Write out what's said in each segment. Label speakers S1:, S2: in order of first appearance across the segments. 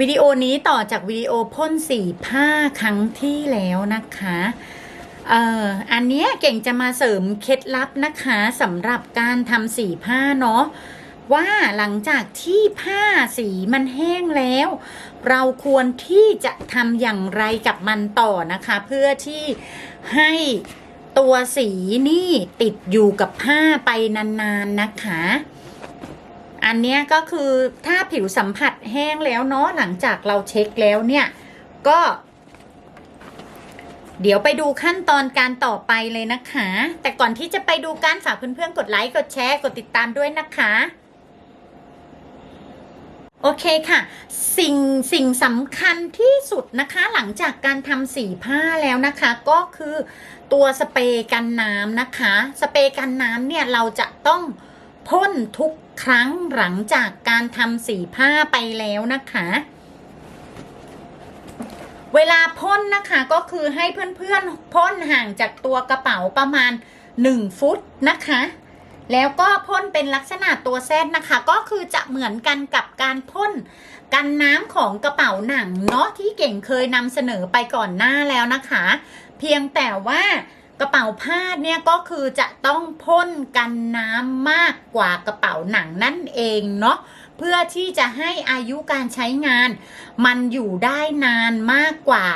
S1: วิดีโอนี้ต่อจากวิดีโอพ่นสีผ้าครั้งที่แล้วนะคะเอ่ออันนี้เก่งจะมาเสริมเคล็ดลับนะคะสำหรับการทำสีผ้าเนาะว่าหลังจากที่ผ้าสีมันแห้งแล้ว เราควรที่จะทำอย่างไรกับมันต่อนะคะ เพื่อที่ให้ตัวสีนี่ติดอยู่กับผ้าไปนานๆนะคะ อันเนี้ยก็คือถ้าผิวสัมผัสแห้งแล้วเนาะหลังจากเราเช็คแล้วเนี่ยก็ เดี๋ยวไปดูขั้นตอนการต่อไปเลยนะคะ แต่ก่อนที่จะไปดูการฝากเพื่อนๆกดไลค์กดแชร์กดติดตามด้วยนะคะโอเคค่ะ สิ่งสิ่งสำคัญที่สุดนะคะ หลังจากการทำสีผ้าแล้วนะคะ ก็คือตัวสเปรย์กันน้ำนะคะ สเปรย์กันน้ำเนี่ยเราจะต้องพ่นทุก ครั้งหลังจากการทำสีผ้าไปแล้วนะคะ เวลาพ่นนะคะก็คือให้เพื่อนๆพ่นห่างจากตัวกระเป๋าประมาณ 1 ฟุตนะคะ แล้วก็พ่นเป็นลักษณะตัวแซดนะคะ ก็คือจะเหมือนกันกับการพ่นกันน้ำของกระเป๋าหนังเนาะที่เก่งเคยนำเสนอไปก่อนหน้าแล้วนะคะ เพียงแต่ว่า กระเป๋าผ้าเนี่ยก็คือจะต้องพ่นกันน้ำมากกว่ากระเป๋าหนังนั่นเองเนาะเพื่อที่จะให้อายุการใช้งาน มันอยู่ได้นานมากกว่า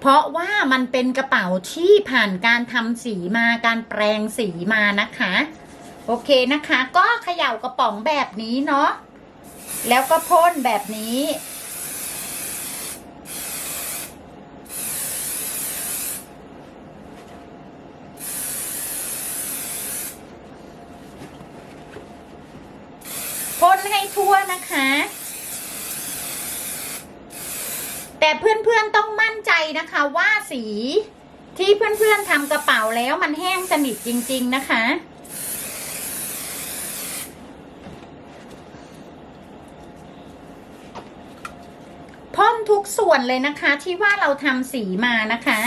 S1: เพราะว่ามันเป็นกระเป๋าที่ผ่านการทำสีมาการแปรงสีมานะคะ โอเคนะคะ ก็เขย่ากระป๋องแบบนี้เนาะแล้วก็พ่นแบบนี้ นให้ทั่วนะคะ แต่เพื่อนๆต้องมั่นใจนะคะว่าสีที่เพื่อนๆทำกระเป๋าแล้วมันแห้งสนิทจริง ๆ นะคะ พ่นทุกส่วนเลยนะคะที่ว่าเราทำสีมานะคะ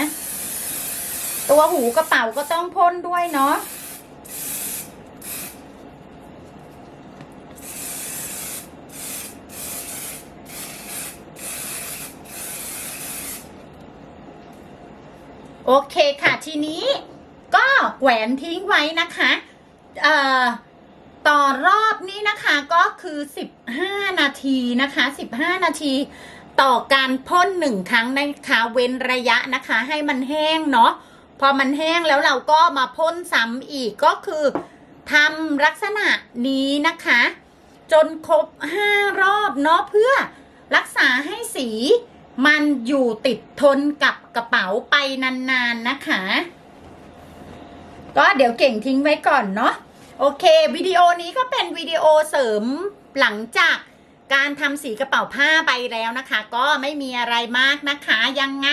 S1: ตัวหูกระเป๋าก็ต้องพ่นด้วยเนาะ โอเคค่ะทีนี้ก็แหวนทิ้งไว้นะคะเอ่อต่อรอบนี้นะคะก็คือ 15 นาทีนะคะ 15 นาที ต่อการพ่นหนึ่งครั้งนะคะเว้นระยะนะคะ ให้มันแห้งเนาะพอมันแห้งแล้วเราก็มาพ่นซ้ำอีกก็คือทำลักษณะนี้นะคะ จนครบ 5 รอบเนาะเพื่อรักษาให้สี มันอยู่ติดทนกับกระเป๋าไปนานๆนะคะ ก็เดี๋ยวเก่งทิ้งไว้ก่อนเนาะโอเค วิดีโอนี้ก็เป็นวิดีโอเสริมหลังจากการทำสีกระเป๋าผ้าไปแล้วนะคะ ก็ไม่มีอะไรมากนะคะ ยังไง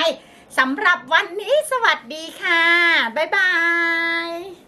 S1: สำหรับวันนี้สวัสดีค่ะ บ๊ายบาย